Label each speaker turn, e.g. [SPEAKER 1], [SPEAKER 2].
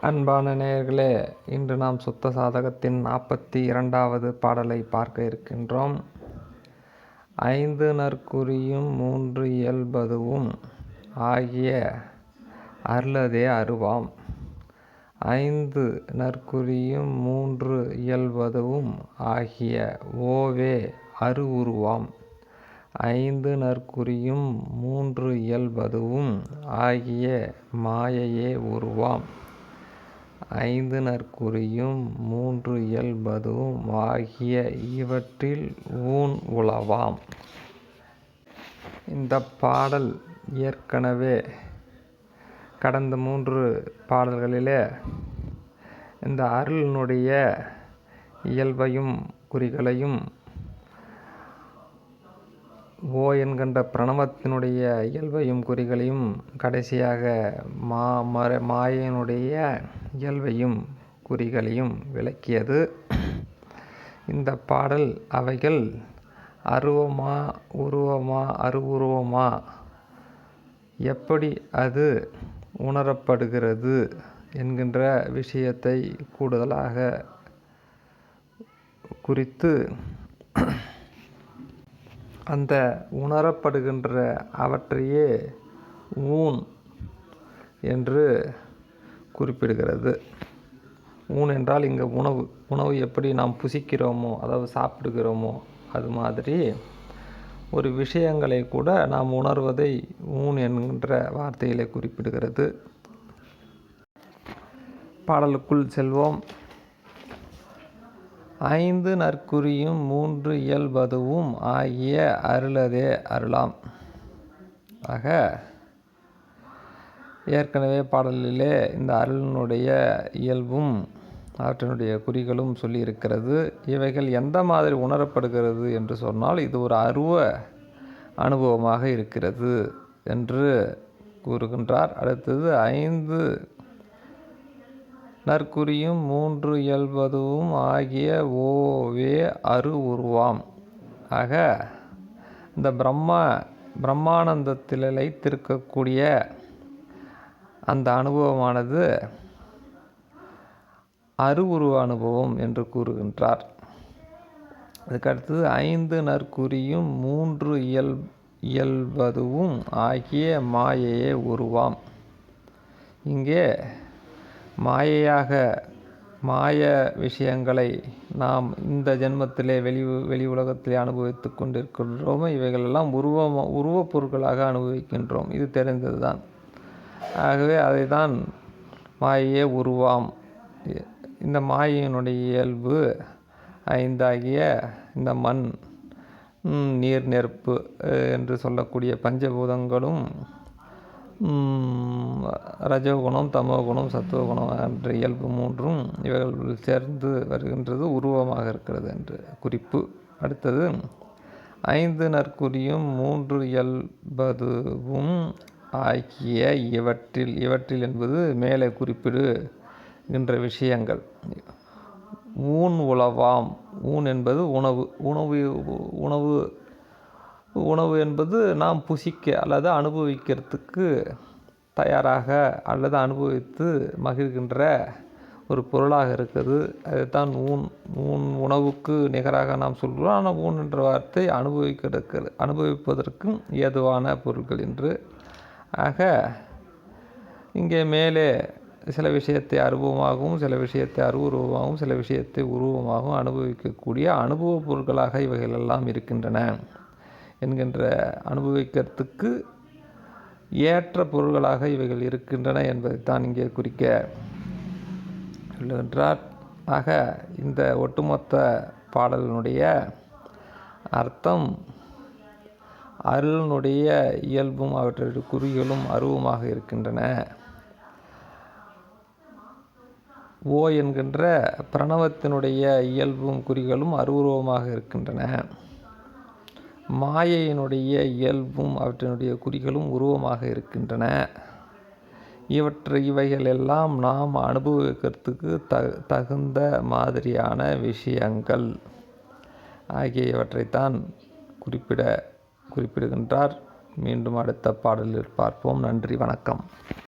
[SPEAKER 1] அன்பான நேயர்களே இன்று நாம் சுத்த சாதகத்தின் நாற்பத்தி இரண்டாவது பாடலை பார்க்க இருக்கின்றோம். ஐந்து நற்குறியும் மூன்று இயல்பதுவும் ஆகிய அருளதே அருவாம். ஐந்து நற்குறியும் மூன்று இயல்பதுவும் ஆகிய ஓவே அருவுருவாம். ஐந்து நற்குறியும் மூன்று இயல்பதுவும் ஆகிய மாயையே உருவாம். ஐந்து நற்குறியும் மூன்று இயல்பதுவும் ஆகிய இவற்றில் ஊன் உளவாம். இந்த பாடல் ஏற்கனவே கடந்த மூன்று பாடல்களிலே இந்த அருளினுடைய இயல்பையும் குறிகளையும் ஓ என்கின்ற பிரணவத்தினுடைய இயல்பையும் குறிகளையும் கடைசியாக மா மர மாயனுடைய இயல்பையும் குறிகளையும் விளக்கியது. இந்த பாடல் அவைகள் அருவமா உருவமா அருவுருவமா? எப்படி அது உணரப்படுகிறது என்கின்ற விஷயத்தை கூடுதலாக குறித்து அந்த உணரப்படுகின்ற அவற்றையே ஊன் என்று குறிப்பிடுகிறது. ஊன் என்றால் இங்கே உணவு உணவு எப்படி நாம் புசிக்கிறோமோ அதாவது சாப்பிடுகிறோமோ அது மாதிரி ஒரு விஷயங்களை கூட நாம் உணர்வதை ஊன் என்கின்ற வார்த்தையிலே குறிப்பிடுகிறது. பாடலுக்குள் செல்வோம். ஐந்து நற்குறியும் மூன்று இயல்பதுவும் ஆகிய அருளதே அருளாம். ஆக ஏற்கனவே பாடலிலே இந்த அருளினுடைய இயல்பும் அவற்றினுடைய குறிகளும் சொல்லியிருக்கிறது. இவைகள் எந்த மாதிரி உணரப்படுகிறது என்று சொன்னால் இது ஒரு அருவ அனுபவமாக இருக்கிறது என்று கூறுகின்றார். அடுத்தது ஐந்து நற்குறியும் மூன்று இயல்பதுவும் ஆகிய ஓவே அரு உருவாம். ஆக இந்த பிரம்மா பிரம்மானந்தத்தில் லைத்திருக்கக்கூடிய அந்த அனுபவமானது அருவுருவ அனுபவம் என்று கூறுகின்றார். அதுக்கடுத்தது ஐந்து நற்குறியும் மூன்று இயல் இயல்பதுவும் ஆகிய மாயையே உருவாம். இங்கே மாயையாக மாய விஷயங்களை நாம் இந்த ஜென்மத்திலே வெளி வெளி உலகத்திலே அனுபவித்து கொண்டிருக்கின்றோம் இவைகளெல்லாம் உருவ உருவப் பொருட்களாக அனுபவிக்கின்றோம். இது தெரிந்தது தான் ஆகவே அதை தான் மாயையே உருவாம். இந்த மாயையினுடைய இயல்பு ஐந்தாகிய இந்த மண் நீர் நெருப்பு என்று சொல்லக்கூடிய பஞ்சபூதங்களும் ரஜகுணம் தமோகுணம் சத்துவகுணம் என்ற இயல்பு மூன்றும் இவர்கள் சேர்ந்து வருகின்றது உருவமாக இருக்கிறது என்று. குறிப்பு அடுத்தது ஐந்து நற்குறியும் மூன்று இயல்பதுவும் ஆகிய இவற்றில் இவற்றில் என்பது மேலே குறிப்பிடுகின்ற விஷயங்கள். ஊன் உளவாம் ஊன் என்பது உணவு உணவு உணவு உணவு என்பது நாம் புசிக்க அல்லது அனுபவிக்கிறதுக்கு தயாராக அல்லது அனுபவித்து மகிழ்கின்ற ஒரு பொருளாக இருக்குது. அதுதான் ஊன் ஊன் உணவுக்கு நிகராக நாம் சொல்கிறோம். ஆனால் ஊன் என்ற வார்த்தை அனுபவிக்கிறதுக்கு அனுபவிப்பதற்கும் ஏதுவான பொருட்கள் என்று. ஆக இங்கே மேலே சில விஷயத்தை அனுபவமாகவும் சில விஷயத்தை அருவுருவமாகவும் சில விஷயத்தை உருவமாகவும் அனுபவிக்கக்கூடிய அனுபவ பொருட்களாக இவைகளெல்லாம் இருக்கின்றன. என்கின்ற அனுபவிக்கிறதுக்கு ஏற்ற பொருள்களாக இவைகள் இருக்கின்றன என்பதை தான் இங்கே குறிக்க சொல்லுகின்றார். ஆக இந்த ஒட்டுமொத்த பாடலினுடைய அர்த்தம் அருளினுடைய இயல்பும் அவற்றுடைய குறிகளும் அருவமாக இருக்கின்றன. ஓ என்கின்ற பிரணவத்தினுடைய இயல்பும் குறிகளும் அருவுருவமாக இருக்கின்றன. மாயையினுடைய இயல்பும் அவற்றினுடைய குறிகளும் உருவமாக இருக்கின்றன. இவற்றை இவைகள் எல்லாம் நாம் அனுபவிக்கிறதுக்கு த தகுந்த மாதிரியான விஷயங்கள். ஆகியவற்றைத்தான் குறிப்பிட குறிப்பிடுகின்றார். மீண்டும் அடுத்த பாடலில் பார்ப்போம். நன்றி வணக்கம்.